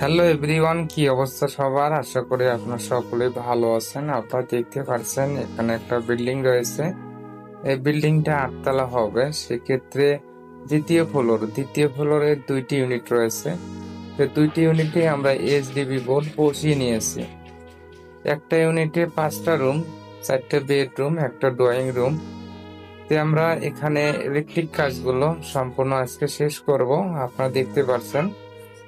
Hello everyone কি অবস্থা সবার? আশা করি আপনারা সকলে ভালো আছেন, আপনারা দেখতে পাচ্ছেন, এখানে একটা বিল্ডিং রয়েছে। এই বিল্ডিংটা আটতলা হবে, সেক্ষেত্রে দ্বিতীয় ফ্লোর দ্বিতীয় ফ্লোরে দুইটি ইউনিট রয়েছে। তো দুইটি ইউনিটে আমরা এইচডিবি বোর্ড বসিয়ে নিয়েছি। একটা ইউনিটে পাঁচটা রুম চারটে বেডরুম একটা ড্রয়িং রুম তো আমরা এখানে ইলেকট্রিক কাজগুলো সম্পূর্ণ আজকে শেষ করব, আপনারা দেখতে পাচ্ছেন।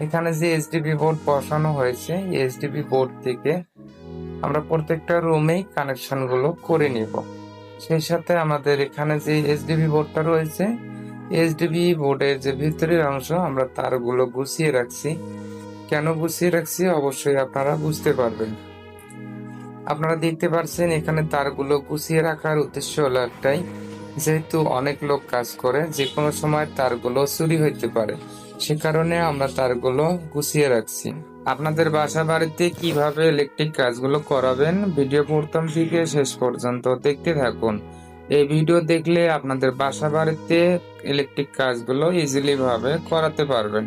এখানে যে এইচডিবি বোর্ড বসানো হয়েছে এইচডিবি বোর্ড থেকে আমরা প্রত্যেকটা রুমেই কানেকশনগুলো করে নিব। সেই সাথে আমাদের এখানে যে এইচডিবি বোর্ডটা রয়েছে এইচডিবি বোর্ডের যে ভিতরের অংশ আমরা তারগুলো গুছিয়ে রাখছি। কেন গুছিয়ে রাখছি? অবশ্যই আপনারা বুঝতে পারবেন। আপনারা দেখতে পাচ্ছেন এখানে তারগুলো গুছিয়ে রাখার উদ্দেশ্য হলো একটাই, যেহেতু অনেক লোক কাজ করে যে কোনো সময় তারগুলো চুরি হইতে পারে। সে কারণে আমরা তারগুলো গুছিয়ে রাখছি। আপনাদের বাসা বাড়িতে কীভাবে ইলেকট্রিক কাজগুলো করাবেন ভিডিও প্রথম থেকে শেষ পর্যন্ত দেখতে থাকুন। এই ভিডিও দেখলে আপনাদের বাসা বাড়িতে ইলেকট্রিক কাজগুলো ইজিলি ভাবে করাতে পারবেন।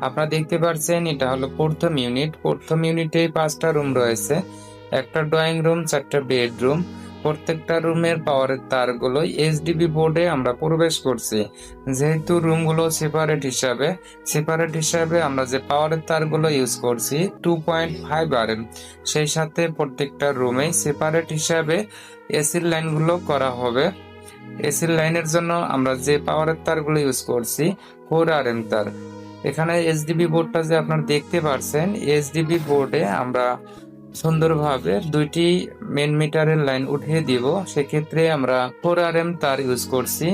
আপনারা দেখতে পাচ্ছেন এটা হলো প্রথম ইউনিট প্রথম ইউনিটে পাঁচটা রুম রয়েছে। একটা ড্রয়িং রুম চারটা বেডরুম প্রত্যেকটা রুমের পাওয়ারের তারগুলো এইচডিবি বোর্ডে আমরা প্রবেশ করছি। যেহেতু রুমগুলো সেপারেট হিসাবে সেপারেট হিসাবে আমরা যে পাওয়ারের তারগুলো ইউজ করছি টু পয়েন্ট ফাইভ আর সেই সাথে প্রত্যেকটা রুমে সেপারেট হিসাবে এসির লাইনগুলো করা হবে। এসির লাইনের জন্য আমরা যে পাওয়ারের তারগুলো ইউজ করছি ফোর আর এম তার। এখানে এইচডিবি বোর্ডটা যে আপনারা দেখতে পাচ্ছেন এইচডিবি বোর্ডে আমরা সুন্দরভাবে দুইটি মেন মিটারের লাইন উঠিয়ে দিব। সেক্ষেত্রে আমরা ফোর আর এম তার ইউজ করছি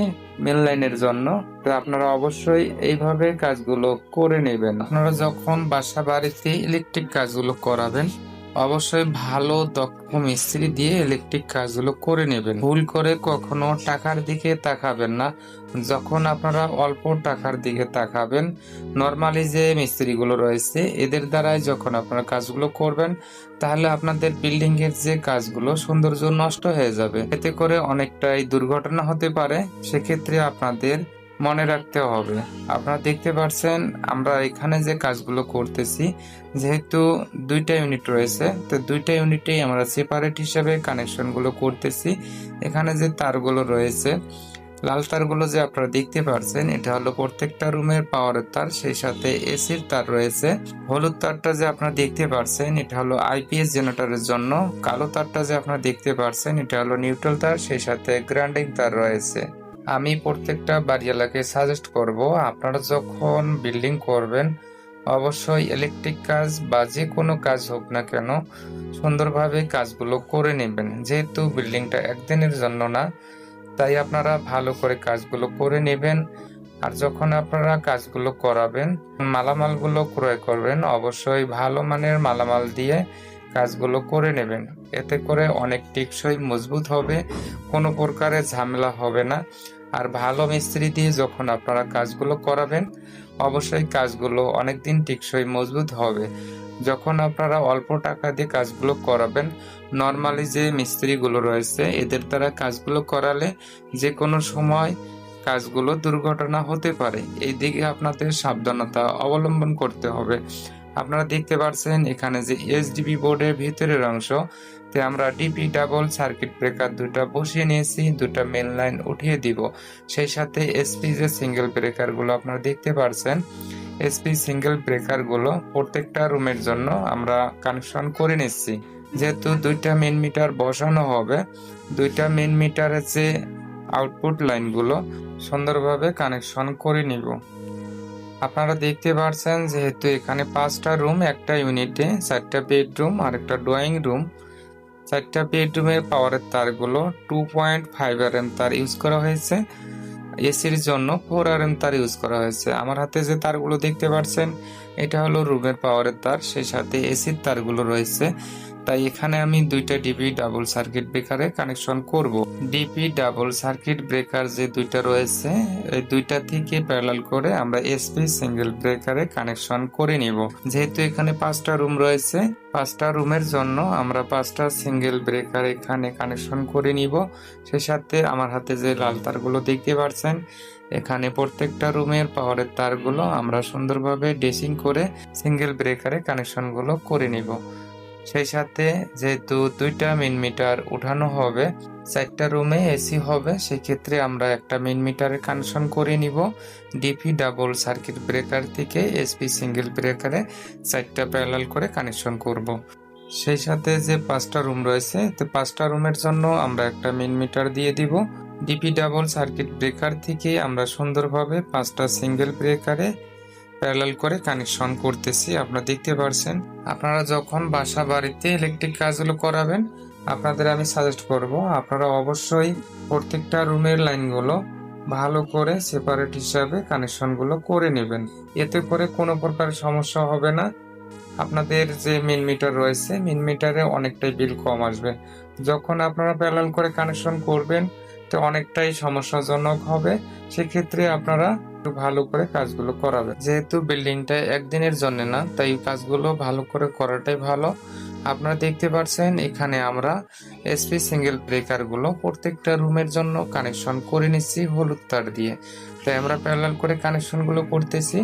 মেন লাইনের জন্য। তো আপনারা অবশ্যই এইভাবে কাজগুলো করে নেবেন। আপনারা যখন বাসা বাড়িতে ইলেকট্রিক কাজগুলো করাবেন অবশ্যই ভালো দক্ষ মিস্ত্রি দিয়ে ইলেকট্রিক কাজগুলো করে নেবেন। ভুল করে কখনো টাকার দিকে তাকাবেন না। যখন আপনারা অল্প টাকার দিকে তাকাবেন নর্মালি যে মিস্ত্রিগুলো রয়েছে, এদের দ্বারাই যখন আপনারা কাজগুলো করবেন, তাহলে আপনাদের বিল্ডিং এর যে কাজগুলো, সৌন্দর্য নষ্ট হয়ে যাবে। এতে করে অনেকটাই দুর্ঘটনা হতে পারে। সেক্ষেত্রে আপনাদের মনে রাখতে হবে। আপনারা দেখতে পাচ্ছেন আমরা এখানে যে কাজগুলো করতেছি, যেহেতু দুইটা ইউনিট রয়েছে, তো দুইটা ইউনিটেই আমরা সেপারেট হিসাবে কানেকশনগুলো করতেছি। এখানে যে তারগুলো রয়েছে, লাল তারগুলো যে আপনারা দেখতে পাচ্ছেন এটা হলো প্রত্যেকটা রুমের পাওয়ারের তার, সেই সাথে এসির তার রয়েছে। হলুদ তারটা যে আপনারা দেখতে পাচ্ছেন এটা হলো আইপিএস জেনারেটরের জন্য। কালো তারটা যে আপনারা দেখতে পাচ্ছেন এটা হলো নিউট্রাল তার, সেই সাথে গ্রাইন্ডিং তার রয়েছে। আমি প্রত্যেকটা বাড়িওয়ালাকে সাজেস্ট করব, আপনারা যখন বিল্ডিং করবেন, অবশ্যই ইলেকট্রিক কাজ বা যে কোনো কাজ হোক না কেন, সুন্দরভাবে কাজগুলো করে নেবেন। যেহেতু বিল্ডিংটা একদিনের জন্য না, তাই আপনারা ভালো করে কাজগুলো করে নেবেন। আর যখন আপনারা কাজগুলো করাবেন, মালামালগুলো ক্রয় করবেন, অবশ্যই ভালো মানের মালামাল দিয়ে কাজগুলো করে নেবেন। এতে করে অনেক টেকসই মজবুত হবে, কোনো প্রকারের ঝামেলা হবে না। আর ভালো মিস্ত্রি দিয়ে যখন আপনারা কাজগুলো করাবেন, অবশ্যই কাজগুলো অনেকদিন টেকসই মজবুত হবে। যখন আপনারা অল্প টাকা দিয়ে কাজগুলো করাবেন, নর্মালি যে মিস্ত্রিগুলো রয়েছে, এদের দ্বারা কাজগুলো করালে যে কোনো সময় কাজগুলো দুর্ঘটনা হতে পারে। এই দিকে আপনাদের সাবধানতা অবলম্বন করতে হবে। আপনারা দেখতে পাচ্ছেন এখানে যে এসডিবি বোর্ডের ভিতরের অংশ। তে আমরা ডিপি ডাবল সার্কিট ব্রেকার দুটা বসিয়ে নিয়েছি দুটা মেন লাইন উঠিয়ে দিব। সেই সাথে এসপি যে সিঙ্গেল ব্রেকারগুলো আপনারা দেখতে পাচ্ছেন এসপি সিঙ্গেল ব্রেকারগুলো প্রত্যেকটা রুমের জন্য আমরা কানেকশন করে নিচ্ছি। যেহেতু দুইটা মেন মিটার বসানো হবে, দুইটা মেন মিটারের যে আউটপুট লাইনগুলো সুন্দরভাবে কানেকশন করে নিব। আপনারা দেখতে পাচ্ছেন যেহেতু এখানে পাঁচটা রুম, একটা ইউনিটে, চারটা বেডরুম আর একটা ড্রয়িং রুম। চারটা বেডরুমের পাওয়ারের তারগুলো two point five R M তার ইউজ করা হয়েছে। এসির জন্য ফোর আর এম তার ইউজ করা হয়েছে। আমার হাতে যে তারগুলো দেখতে পাচ্ছেন এটা হলো রুমের পাওয়ারের তার, সেই সাথে এসির তারগুলো রয়েছে। তাই এখানে আমি দুইটা ডিপি ডাবল সার্কিট ব্রেকারে কানেকশন করব। ডিপি ডাবল সার্কিট ব্রেকার যে দুইটা রয়েছে, এই দুইটা থেকে প্যারালাল করে আমরা এসপি সিঙ্গেল ব্রেকারে কানেকশন করে নিব। যেহেতু এখানে পাঁচটা রুম রয়েছে, পাঁচটা রুমের জন্য আমরা পাঁচটা সিঙ্গেল ব্রেকার এখানে কানেকশন করে নিব। সে সাথে আমার হাতে যে লাল তারগুলো দেখতে পাচ্ছেন, এখানে প্রত্যেকটা রুমের পাওয়ারের তারগুলো আমরা সুন্দরভাবে ড্রেসিং করে সিঙ্গেল ব্রেকারে কানেকশনগুলো করে নিব। সেই সাথে যেহেতু দুইটা মেন মিটার উঠানো হবে, চারটা রুমে এসি হবে, সেক্ষেত্রে আমরা একটা মেন মিটারের কানেকশন করে নিব ডিপি ডাবল সার্কিট ব্রেকার থেকে এসপি সিঙ্গেল ব্রেকারে চারটা প্যারালাল করে কানেকশন করব। সেই সাথে যে পাঁচটা রুম রয়েছে, তো পাঁচটা রুমের জন্য আমরা একটা মেন মিটার দিয়ে দিব ডিপি ডাবল সার্কিট ব্রেকার থেকে আমরা সুন্দরভাবে পাঁচটা সিঙ্গেল ব্রেকারে প্যারালাল করে কানেকশন করতেছি, আপনারা দেখতে পারছেন। আপনারা যখন বাসা বাড়িতে ইলেকট্রিক কাজগুলো করাবেন, আপনাদের আমি সাজেস্ট করব, আপনারা অবশ্যই প্রত্যেকটা রুমের লাইনগুলো ভালো করে সেপারেট হিসাবে কানেকশনগুলো করে নেবেন। এতে করে কোনো প্রকার সমস্যা হবে না। আপনাদের যে মিন মিটার রয়েছে মিন মিটারে অনেকটাই বিল কম আসবে। যখন আপনারা প্যারাল করে কানেকশন করবেন, তো অনেকটাই সমস্যাজনক হবে। সেক্ষেত্রে আপনারা একটু ভালো করে কাজগুলো করাবেন যেহেতু বিল্ডিংটা একদিনের জন্য না, তাই কাজগুলো ভালো করে করাটাই ভালো। আপনারা দেখতে পাচ্ছেন, এখানে আমরা এসপি সিঙ্গেল ব্রেকারগুলো প্রত্যেকটা রুমের জন্য কানেকশন করে নিচ্ছি হলুদ তার দিয়ে। তাই আমরা প্যারালাল করে কানেকশনগুলো করতেছি।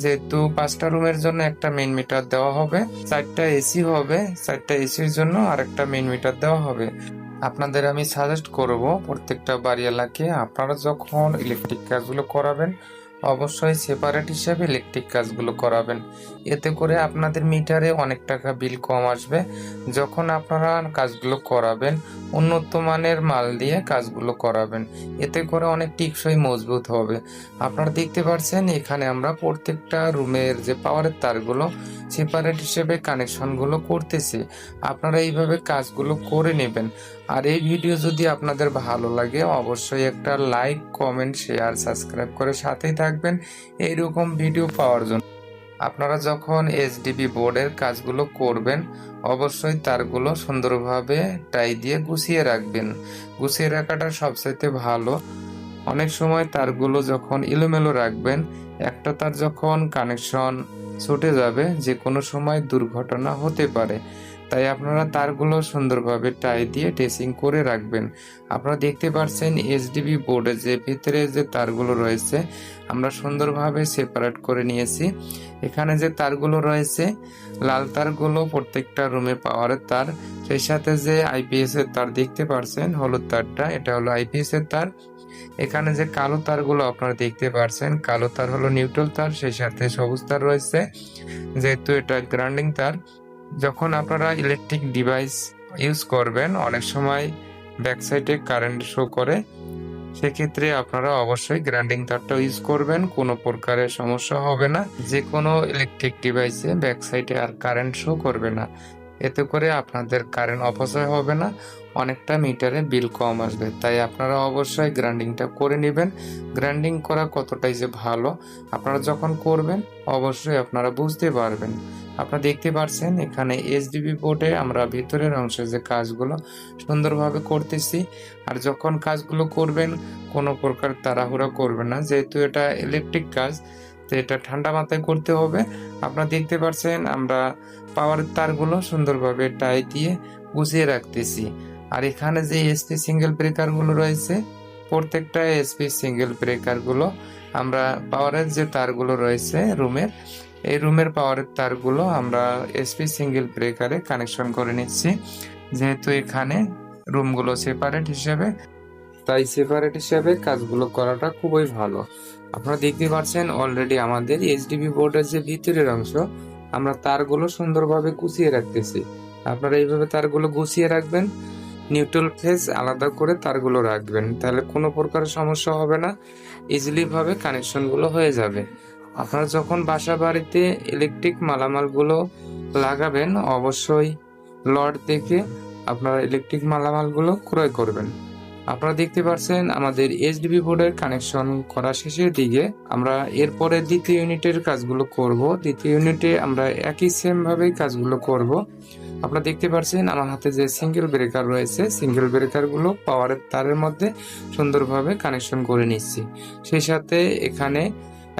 যেহেতু পাঁচটা রুমের জন্য একটা মেন মিটার দেওয়া হবে, চারটা এসি হবে, চারটা এসির জন্য আর একটা মেন মিটার দেওয়া হবে। আপনাদের আমি সাজেস্ট করব প্রত্যেকটা বাড়িওয়ালাকে আপনারা যখন ইলেকট্রিক কাজগুলো করাবেন, অবশ্যই সেপারেট হিসাবে ইলেকট্রিক কাজগুলো করাবেন। এতে করে আপনাদের মিটারে অনেক টাকা বিল কম আসবে। যখন আপনারা কাজগুলো করাবেন, উন্নত মানের মাল দিয়ে কাজগুলো করাবেন। এতে করে অনেক টিকসই মজবুত হবে। আপনারা দেখতে পাচ্ছেন এখানে আমরা প্রত্যেকটা রুমের যে পাওয়ারের তারগুলো সেপারেট হিসেবে কানেকশনগুলো করতেছি। আপনারা এইভাবে কাজগুলো করে নেবেন। আর এই ভিডিও যদি আপনাদের ভালো লাগে, অবশ্যই একটা লাইক কমেন্ট শেয়ার সাবস্ক্রাইব করে সাথেই থাকবেন। এইরকম ভিডিও পাওয়ার জন্য। আপনারা যখন এইচডিবি বোর্ডের কাজগুলো করবেন, অবশ্যই তারগুলো সুন্দরভাবে টাই দিয়ে গুছিয়ে রাখবেন। গুছিয়ে রাখাটা সবচাইতে ভালো। অনেক সময় তারগুলো যখন এলোমেলো রাখবেন, একটা তার যখন কানেকশন ছুটে যাবে, যে কোনো সময় দুর্ঘটনা হতে পারে। তাই আপনারা তারগুলো সুন্দরভাবে টাই দিয়ে ড্রেসিং করে রাখবেন। আপনারা দেখতে পাচ্ছেন এইচডিবি বোর্ডে যে ভিতরে যে তারগুলো রয়েছে, আমরা সুন্দরভাবে সেপারেট করে নিয়েছি। এখানে যে তারগুলো রয়েছে, লাল তারগুলো প্রত্যেকটা রুমে পাওয়ারের তার। সেই সাথে যে আইপিএস এর তার দেখতে পাচ্ছেন হলুদ তারটা, এটা হলো আইপিএস এর তার। এখানে যে কালো তারগুলো আপনারা দেখতে পাচ্ছেন কালো তার হলো নিউট্রাল তার, সেই সাথে সবুজ তার রয়েছে। যেহেতু এটা গ্রাউন্ডিং তার, যখন আপনারা ইলেকট্রিক ডিভাইস ইউজ করবেন, অনেক সময় ব্যাক সাইডে কারেন্ট শো করে, সেক্ষেত্রে আপনারা অবশ্যই গ্রাইন্ডিং তারটা ইউজ করবেন, কোনো প্রকারের সমস্যা হবে না। যে কোনো ইলেকট্রিক ডিভাইসে ব্যাক সাইডে আর কারেন্ট শো করবে না। এতে করে আপনাদের কারেন্ট অপচয় হবে না। অনেকটা মিটারে বিল কম আসবে। তাই আপনারা অবশ্যই গ্রাইন্ডিংটা করে নেবেন। গ্রাইন্ডিং করা কতটাই যে ভালো, আপনারা যখন করবেন, অবশ্যই আপনারা বুঝতে পারবেন। আপনারা দেখতে পাচ্ছেন এখানে এইচডিবি বোর্ডে আমরা ভিতরের অংশে যে কাজগুলো সুন্দরভাবে করতেছি। আর যখন কাজগুলো করবেন, কোনো প্রকার তাড়াহুড়া করবেন না। যেহেতু এটা ইলেকট্রিক কাজ, তো এটা ঠান্ডা মাথায় করতে হবে। আপনারা দেখতে পাচ্ছেন আমরা পাওয়ার তারগুলো সুন্দরভাবে টাই দিয়ে গুছিয়ে রাখতেছি। আর এখানে যে এসপি সিঙ্গেল ব্রেকারগুলো রয়েছে, প্রত্যেকটা এসপি সিঙ্গেল ব্রেকারগুলো আমরা পাওয়ারের যে তারগুলো রয়েছে রুমের, এই রুমের পাওয়ারের তারগুলো আমরা এসপি সিঙ্গেল ব্রেকারে কানেকশন করে নিচ্ছি। যেহেতু এখানে রুমগুলো সেপারেট হিসেবে, তাই সেপারেট হিসেবে কাজগুলো করাটা খুবই ভালো। আপনারা দেখতে পাচ্ছেন অলরেডি আমাদের এইচডিবি বোর্ডের যে ভিতরের অংশ, আমরা তারগুলো সুন্দরভাবে গুছিয়ে রাখতেছি। আপনারা এইভাবে তারগুলো গুছিয়ে রাখবেন নিউট্রাল ফেজ আলাদা করে তারগুলো রাখবেন। তাহলে কোনো প্রকার সমস্যা হবে না। ইজিলিভাবে কানেকশনগুলো হয়ে যাবে। আপনারা যখন বাসা বাড়িতে ইলেকট্রিক মালামালগুলো লাগাবেন, অবশ্যই লট দেখে আপনারা ইলেকট্রিক মালামালগুলো ক্রয় করবেন। আপনারা দেখতে পাচ্ছেন আমাদের এইচডিবি বোর্ডের কানেকশন করা শেষের দিকে। আমরা এরপরে দ্বিতীয় ইউনিটের কাজগুলো করব। দ্বিতীয় ইউনিটে আমরা একই সেমভাবেই কাজগুলো করব। আপনারা দেখতে পাচ্ছেন আমার হাতে যে সিঙ্গেল ব্রেকার রয়েছে সিঙ্গেল ব্রেকারগুলো পাওয়ারের তারের মধ্যে সুন্দরভাবে কানেকশন করে নিচ্ছি। সেই সাথে এখানে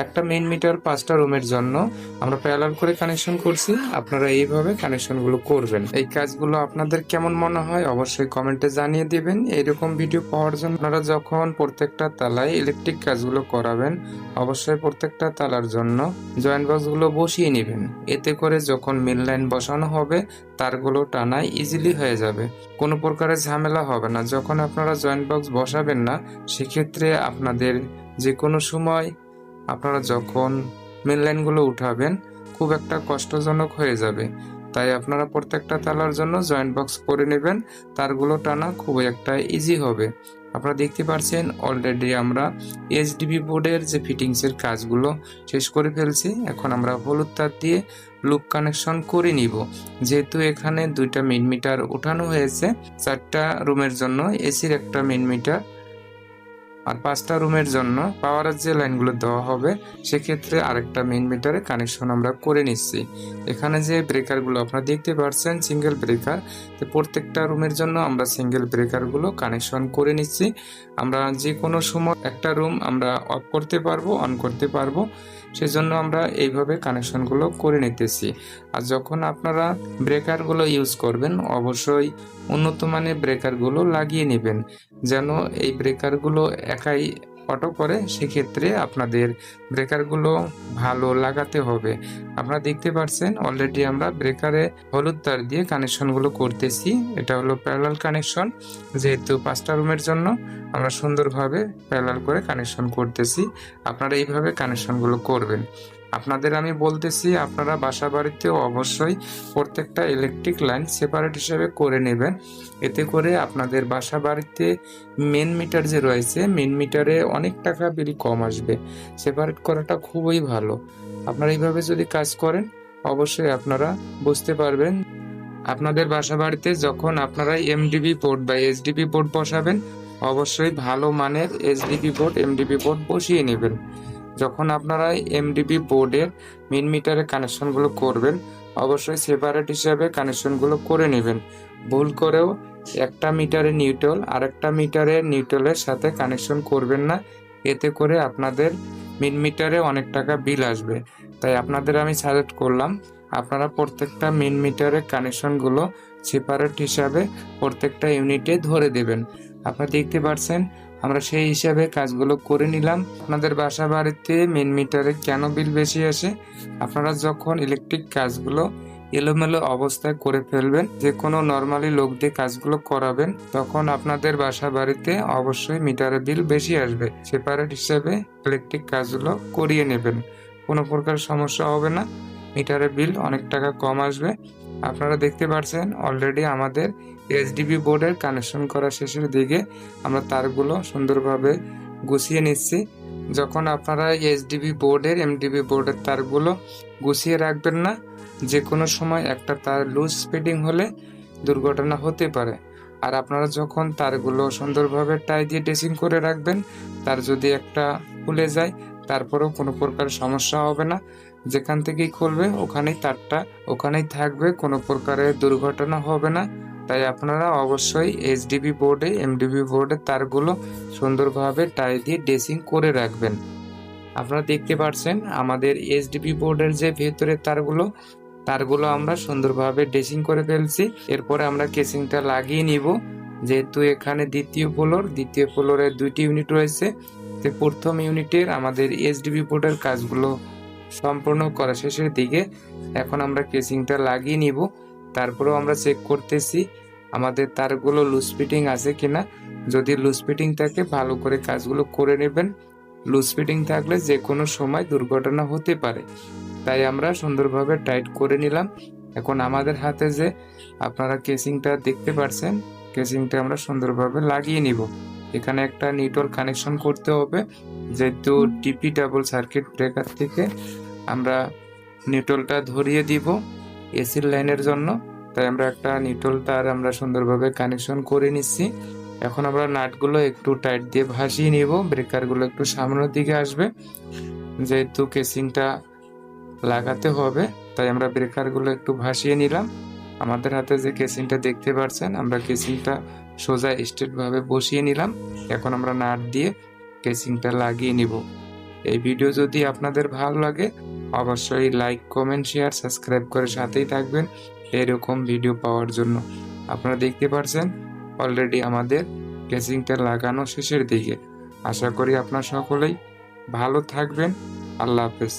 একটা মেইন মিটার পাঁচটা রুমের জন্য আমরা প্যারাল করে কানেকশন করছি। আপনারা এইভাবে কানেকশনগুলো করবেন। এই কাজগুলো আপনাদের কেমন মনে হয় অবশ্যই কমেন্টে জানিয়ে দিবেন। এইরকম ভিডিও পাওয়ার জন্য আপনারা যখন প্রত্যেকটা তালায় ইলেকট্রিক কাজগুলো করাবেন, অবশ্যই প্রত্যেকটা তালার জন্য জয়েন্ট বক্সগুলো বসিয়ে নেবেন। এতে করে যখন মেন লাইন বসানো হবে, তারগুলো টানায় ইজিলি হয়ে যাবে। কোনো প্রকারের ঝামেলা হবে না। যখন আপনারা জয়েন্ট বক্স বসাবেন না, সেক্ষেত্রে আপনাদের যে কোনো সময় আপনারা যখন মেন লাইনগুলো উঠাবেন, খুব একটা কষ্টজনক হয়ে যাবে। তাই আপনারা প্রত্যেকটা তালার জন্য জয়েন্ট বক্স করে নেবেন, তারগুলো টানা খুবই একটা ইজি হবে। আপনারা দেখতে পাচ্ছেন অলরেডি আমরা এইচডিবি বোর্ডের যে ফিটিংসের কাজগুলো শেষ করে ফেলছি। এখন আমরা হলুদ তার দিয়ে লুপ কানেকশন করে নিব। যেহেতু এখানে দুইটা মিন মিটার উঠানো হয়েছে, চারটা রুমের জন্য এসির একটা মিন মিটার আর পাঁচটা রুমের জন্য পাওয়ারের যে লাইনগুলো দেওয়া হবে, সেক্ষেত্রে আরেকটা মেইন মিটারে কানেকশন আমরা করে নিচ্ছি। এখানে যে ব্রেকারগুলো আপনারা দেখতে পাচ্ছেন সিঙ্গেল ব্রেকার তো প্রত্যেকটা রুমের জন্য আমরা সিঙ্গেল ব্রেকারগুলো কানেকশন করে নিচ্ছি। আমরা যে কোনো সময় একটা রুম আমরা অফ করতে পারব অন করতে পারব। সেজন্য আমরা এইভাবে কানেকশনগুলো করে নিতেছি। আর যখন আপনারা ব্রেকারগুলো ইউজ করবেন, অবশ্যই উন্নত মানের ব্রেকারগুলো লাগিয়ে নেবেন। যেন এই ব্রেকারগুলো একাই অটো করে, সেক্ষেত্রে আপনাদের ব্রেকারগুলো ভালো লাগাতে হবে। আপনারা দেখতে পাচ্ছেন অলরেডি আমরা ব্রেকারে হলুদ তার দিয়ে কানেকশনগুলো করতেছি। এটা হলো প্যারাল কানেকশন যেহেতু পাঁচটা রুমের জন্য আমরা সুন্দরভাবে প্যারাল করে কানেকশন করতেছি। আপনারা এইভাবে কানেকশনগুলো করবেন। আপনাদের আমি বলতেছি, আপনারা বাসা বাড়িতে অবশ্যই প্রত্যেকটা ইলেকট্রিক লাইন সেপারেট হিসেবে করে নেবেন। এতে করে আপনাদের বাসা বাড়িতে মেন মিটার যে রয়েছে মেন মিটারে অনেক টাকা বিল কম আসবে। সেপারেট করাটা খুবই ভালো। আপনারা এইভাবে যদি কাজ করেন, অবশ্যই আপনারা বুঝতে পারবেন। আপনাদের বাসা বাড়িতে যখন আপনারা এমডিবি পোর্ট বা এসডিবি পোর্ট বসাবেন, অবশ্যই ভালো মানের এসডিবি পোর্ট এমডিবি পোর্ট বসিয়ে নেবেন। যখন আপনারা এমডিবি বোর্ডের মিন মিটারে কানেকশনগুলো করবেন, অবশ্যই সেপারেট হিসাবে কানেকশনগুলো করে নেবেন। ভুল করেও একটা মিটারে নিউট্রাল আর একটা মিটারের নিউট্রালের সাথে কানেকশন করবেন না। এতে করে আপনাদের মিন মিটারে অনেক টাকা বিল আসবে। তাই আপনাদের আমি সাজেস্ট করলাম, আপনারা প্রত্যেকটা মিন মিটারের কানেকশনগুলো সেপারেট হিসাবে প্রত্যেকটা ইউনিটে ধরে দেবেন। আপনারা দেখতে পাচ্ছেন আমরা সেই হিসাবে কাজগুলো করে নিলাম। আপনাদের বাসা বাড়িতে মেন মিটারে কেন বিল বেশি আসে? আপনারা যখন ইলেকট্রিক কাজগুলো এলোমেলো অবস্থায় করে ফেলবেন যে কোনো নর্মালি লোক দিয়ে কাজগুলো করাবেন, তখন আপনাদের বাসা বাড়িতে অবশ্যই মিটারের বিল বেশি আসবে। সেপারেট হিসেবে ইলেকট্রিক কাজগুলো করিয়ে নেবেন। কোনো প্রকার সমস্যা হবে না। মিটারের বিল অনেক টাকা কম আসবে। আপনারা দেখতে পাচ্ছেন অলরেডি আমাদের এইচডিবি বোর্ডের কানেকশন করা শেষের দিকে আমরা তারগুলো সুন্দরভাবে গুছিয়ে নিচ্ছি। যখন আপনারা এইচডিবি বোর্ডের এমডিবি বোর্ডের তারগুলো গুছিয়ে রাখবেন না যে কোনো সময় একটা তার লুজ স্পিডিং হলে দুর্ঘটনা হতে পারে। আর আপনারা যখন তারগুলো সুন্দরভাবে টাই দিয়ে ড্রেসিং করে রাখবেন, তার যদি একটা খুলে যায়, তারপরেও কোনো প্রকার সমস্যা হবে না। যেখান থেকেই খুলবে, ওখানেই তারটা, ওখানেই থাকবে, কোনো প্রকারের দুর্ঘটনা হবে না। তাই আপনারা অবশ্যই এইচডিবি বোর্ডে এমডিবি বোর্ডে তারগুলো সুন্দরভাবে টাই দিয়ে ড্রেসিং করে রাখবেন। আপনারা দেখতে পাচ্ছেন আমাদের এইচডিবি বোর্ডের যে ভেতরের তারগুলো তারগুলো আমরা সুন্দরভাবে ড্রেসিং করে ফেলছি। এরপরে আমরা কেসিংটা লাগিয়ে নিব। যেহেতু এখানে দ্বিতীয় ফ্লোর দ্বিতীয় ফ্লোরে দুইটি ইউনিট রয়েছে। তো প্রথম ইউনিটের আমাদের এইচডিবি বোর্ডের কাজগুলো সম্পূর্ণ করা শেষের দিকে এখন আমরা কেসিংটা লাগিয়ে নিব। তারপরেও আমরা চেক করতেছি আমাদের তারগুলো লুজ ফিটিং আছে কিনা। যদি লুজ ফিটিং থাকে ভালো করে কাজগুলো করে নেবেন। লুজ ফিটিং থাকলে যে কোনো সময় দুর্ঘটনা হতে পারে। তাই আমরা সুন্দরভাবে টাইট করে নিলাম। এখন আমাদের হাতে যে আপনারা কেসিংটা দেখতে পাচ্ছেন কেসিংটা আমরা সুন্দরভাবে লাগিয়ে নিব। এখানে একটা নিউট্রাল কানেকশন করতে হবে যেহেতু টিপি ডাবল সার্কিট ব্রেকার থেকে আমরা নিউট্রালটা ধরিয়ে দিব। এসির লাইনের জন্য। তাই আমরা একটা নিটল তার আমরা সুন্দরভাবে কানেকশন করে নিচ্ছি। এখন আমরা নাটগুলো একটু টাইট দিয়ে ভাসিয়ে নিব। ব্রেকারগুলো একটু সামনের দিকে আসবে। যেহেতু কেসিংটা লাগাতে হবে, তাই আমরা ব্রেকারগুলো একটু ভাসিয়ে নিলাম। আমাদের হাতে যে কেসিংটা দেখতে পাচ্ছেন আমরা কেসিংটা সোজা স্ট্রেট ভাবে বসিয়ে নিলাম। এখন আমরা নাট দিয়ে কেসিংটা লাগিয়ে নিব। এই ভিডিও যদি আপনাদের ভালো লাগে অবশ্যই লাইক কমেন্ট শেয়ার সাবস্ক্রাইব করে সাথেই থাকবেন এরকম ভিডিও পাওয়ার জন্য। আপনারা দেখতে পারছেন অলরেডি আমাদের কেসিংটা লাগানো শেষের দিকে। আশা করি আপনার সকলেই ভালো থাকবেন। আল্লাহ হাফেজ।